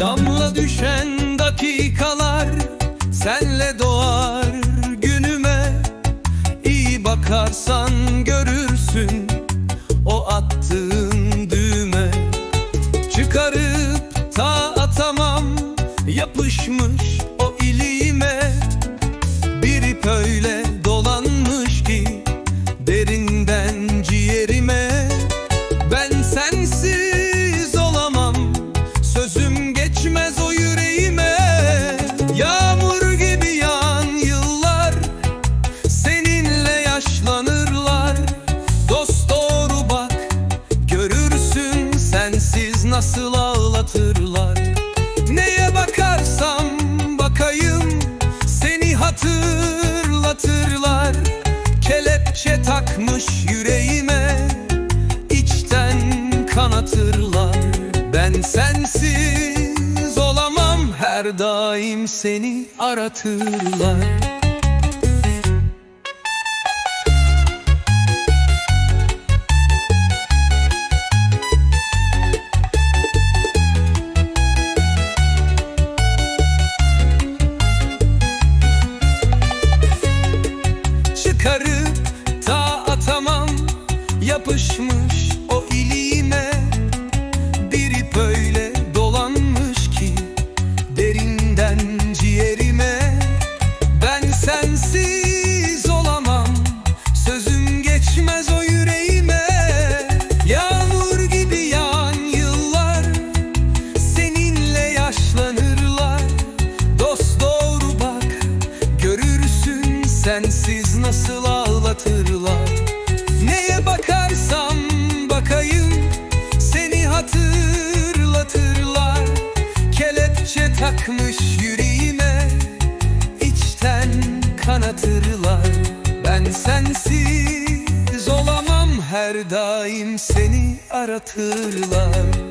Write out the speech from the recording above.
Damla düşen dakikalar senle doğar günüme. İyi bakarsan sensiz nasıl ağlatırlar? Neye bakarsam bakayım Seni hatırlatırlar. Kelepçe takmış yüreğime içten kanatırlar. Ben sensiz olamam her daim seni aratırlar sensiz nasıl ağlatırlar? Neye bakarsam bakayım Seni hatırlatırlar. Kelepçe takmış yüreğime içten kanatırlar. Ben sensiz olamam her daim seni aratırlar